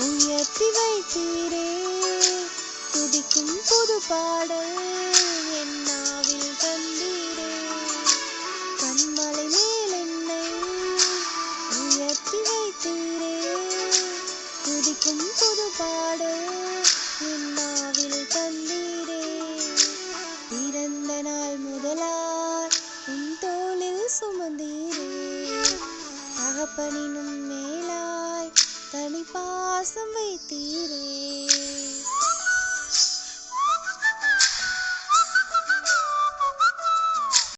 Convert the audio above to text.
உயர்த்தி வைத்தீரே. துதிக்கும் புது பாடல் என்னாவில் தந்தீரே கண்மலை மேல் என்னை உயர்த்தி வைத்தீரே. துதிக்கும் புது பாடல் என்னாவில் தந்தீரே பிறந்த நாள் முதலார் உன் தோளில் சுமந்தீரே. தகப்பனினும் மேல் வாசம் வைத்தீரே.